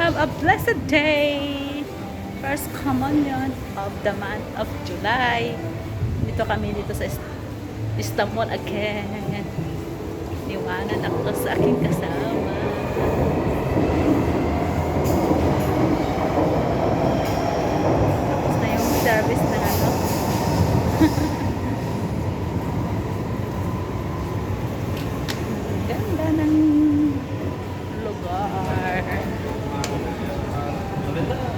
Have a blessed day! First communion of the month of July. Dito kami dito sa Istanbul again. Niwanan ako sa aking kasama. Tapos na yung service na ano. Ganda ng Ganda.